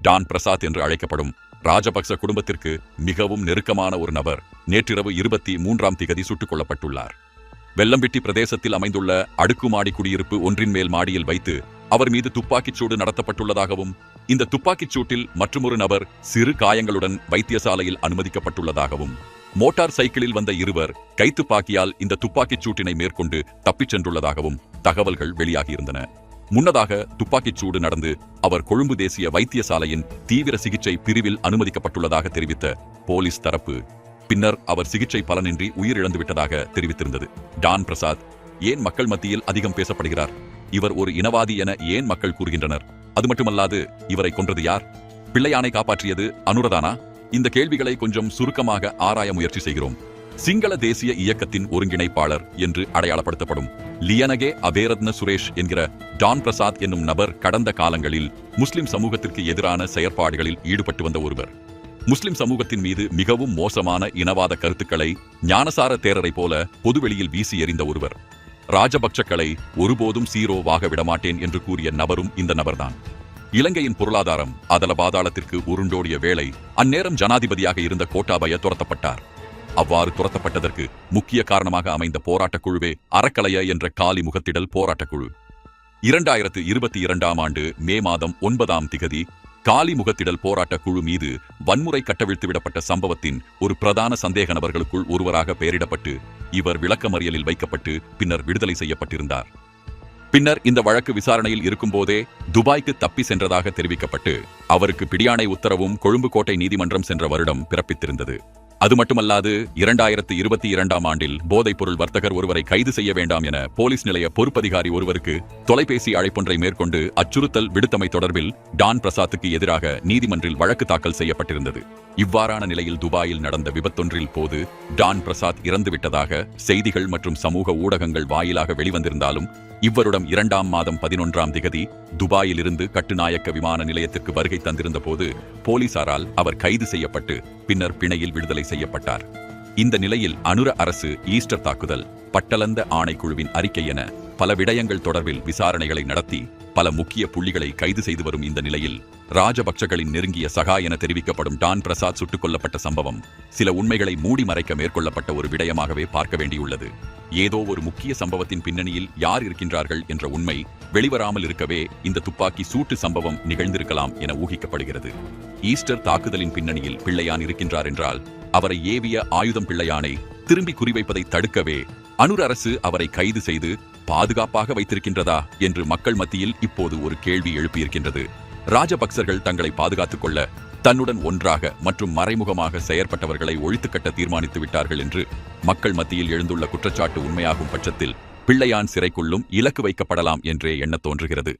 Don Prasad என்று அழைக்கப்படும் ராஜபக்ச குடும்பத்திற்கு மிகவும் நெருக்கமான ஒரு நபர் நேற்றிரவு இருபத்தி மூன்றாம் திகதி சுட்டுக் கொல்லப்பட்டுள்ளார் வெள்ளம்பிட்டி பிரதேசத்தில் அமைந்துள்ள அடுக்குமாடி குடியிருப்பு ஒன்றின் மேல் மாடியில் வைத்து அவர் மீது துப்பாக்கிச் சூடு நடத்தப்பட்டுள்ளதாகவும் இந்த துப்பாக்கிச் சூட்டில் மற்றொரு நபர் சிறு காயங்களுடன் வைத்தியசாலையில் அனுமதிக்கப்பட்டுள்ளதாகவும் மோட்டார் சைக்கிளில் வந்த இருவர் கைத்துப்பாக்கியால் இந்த துப்பாக்கிச் சூட்டினை மேற்கொண்டு தப்பிச் சென்றுள்ளதாகவும் தகவல்கள் வெளியாகியிருந்தன. முன்னதாக துப்பாக்கிச் சூடு நடந்து அவர் கொழும்பு தேசிய வைத்தியசாலையின் தீவிர சிகிச்சை பிரிவில் அனுமதிக்கப்பட்டுள்ளதாக தெரிவித்த போலீஸ் தரப்பு பின்னர் அவர் சிகிச்சை பலனின்றி உயிரிழந்து விட்டதாக தெரிவித்திருந்தது. டான் பிரசாத் ஏன் மக்கள் மத்தியில் அதிகம் பேசப்படுகிறார்? இவர் ஒரு இனவாதி என ஏன் மக்கள் கூறுகின்றனர்? அது மட்டுமல்லாது இவரை கொன்றது யார்? பிள்ளையானை காப்பாற்றியது அனுரதானா? இந்த கேள்விகளை கொஞ்சம் சுருக்கமாக ஆராய முயற்சி செய்கிறோம். சிங்கள தேசிய இயக்கத்தின் ஒருங்கிணைப்பாளர் என்று அடையாளப்படுத்தப்படும் லியனகே அபேரத்ன சுரேஷ் என்கிற டான் பிரசாத் என்னும் நபர் கடந்த காலங்களில் முஸ்லிம் சமூகத்திற்கு எதிரான செயற்பாடுகளில் ஈடுபட்டு வந்த ஒருவர். முஸ்லிம் சமூகத்தின் மீது மிகவும் மோசமான இனவாத கருத்துக்களை ஞானசார தேரரை போல பொதுவெளியில் வீசி எறிந்த ஒருவர். ராஜபக்சக்களை ஒருபோதும் சீரோவாக விடமாட்டேன் என்று கூறிய நபரும் இந்த நபர்தான். இலங்கையின் பொருளாதாரம் அதல பாதாளத்திற்கு உருண்டோடிய வேளை அந்நேரம் ஜனாதிபதியாக இருந்த கோட்டாபய துரத்தப்பட்டார். அவ்வாறு துரத்தப்பட்டதற்கு முக்கிய காரணமாக அமைந்த போராட்டக் குழுவே அறக்கலைய என்ற காலி முகத்திடல் போராட்டக் குழு. இரண்டாயிரத்து இருபத்தி இரண்டாம் ஆண்டு மே மாதம் ஒன்பதாம் திகதி காலி முகத்திடல் போராட்டக் குழு மீது வன்முறை கட்டவிழ்த்து விடப்பட்ட சம்பவத்தின் ஒரு பிரதான சந்தேக நபர்களுக்குள் ஒருவராக பெயரிடப்பட்டு இவர் விளக்கமறியலில் வைக்கப்பட்டு பின்னர் விடுதலை செய்யப்பட்டிருந்தார். பின்னர் இந்த வழக்கு விசாரணையில் இருக்கும்போதே துபாய்க்கு தப்பி சென்றதாக தெரிவிக்கப்பட்டு அவருக்கு பிடியாணை உத்தரவும் கொழும்பு கோட்டை நீதிமன்றம் சென்ற வருடம் பிறப்பித்திருந்தது. அது மட்டுமல்லாது இரண்டாயிரத்து இருபத்தி இரண்டாம் ஆண்டில் போதைப்பொருள் வர்த்தகர் ஒருவரை கைது செய்ய வேண்டாம் என போலீஸ் நிலைய பொறுப்பதிகாரி ஒருவருக்கு தொலைபேசி அழைப்பொன்றை மேற்கொண்டு அச்சுறுத்தல் விடுத்தமை தொடர்பில் டான் பிரசாத்துக்கு எதிராக நீதிமன்றில் வழக்கு தாக்கல் செய்யப்பட்டிருந்தது. இவ்வாறான நிலையில் துபாயில் நடந்த விபத்தொன்றில் போது டான் பிரசாத் இறந்துவிட்டதாக செய்திகள் மற்றும் சமூக ஊடகங்கள் வாயிலாக வெளிவந்திருந்தாலும் இவ்வருடம் இரண்டாம் மாதம் பதினொன்றாம் திகதி துபாயில் இருந்து கட்டுநாயக்க விமான நிலையத்திற்கு வருகை தந்திருந்த போது போலீசாரால் அவர் கைது செய்யப்பட்டு பின்னர் பிணையில் விடுதலை செய்யப்பட்டார். இந்த நிலையில் அனுர அரசு ஈஸ்டர் தாக்குதல் பட்டலந்த ஆணைக்குழுவின் அறிக்கை என பல விடயங்கள் தொடர்பில் விசாரணைகளை நடத்தி பல முக்கிய புள்ளிகளை கைது செய்து வரும் இந்த நிலையில் ராஜபக்சகளின் நெருங்கிய சகா என தெரிவிக்கப்படும் டான் பிரசாத் சுட்டுக் கொல்லப்பட்ட சம்பவம் சில உண்மைகளை மூடி மறைக்க மேற்கொள்ளப்பட்ட ஒரு விடயமாகவே பார்க்க வேண்டியுள்ளது. ஏதோ ஒரு முக்கிய சம்பவத்தின் பின்னணியில் யார் இருக்கின்றார்கள் என்ற உண்மை வெளிவராமல் இருக்கவே இந்த துப்பாக்கி சூட்டு சம்பவம் நிகழ்ந்திருக்கலாம் என ஊகிக்கப்படுகிறது. ஈஸ்டர் தாக்குதலின் பின்னணியில் பிள்ளையான் இருக்கின்றார் என்றால் அவரை ஏவிய ஆயுதம் பிள்ளையானை திரும்பி குறிவைப்பதை தடுக்கவே அனுர் அரசு அவரை கைது செய்து பாதுகாப்பாக வைத்திருக்கின்றதா என்று மக்கள் மத்தியில் இப்போது ஒரு கேள்வி எழுப்பியிருக்கின்றது. ராஜபக்சர்கள் தங்களை பாதுகாத்துக் கொள்ள தன்னுடன் ஒன்றாக மற்றும் மறைமுகமாக செயற்பட்டவர்களை ஒழித்துக்கட்ட தீர்மானித்து விட்டார்கள் என்று மக்கள் மத்தியில் எழுந்துள்ள குற்றச்சாட்டு உண்மையாகும் பட்சத்தில் பிள்ளையான் சிறைக்குள்ளும் இலக்கு வைக்கப்படலாம் என்றே எண்ணத் தோன்றுகிறது.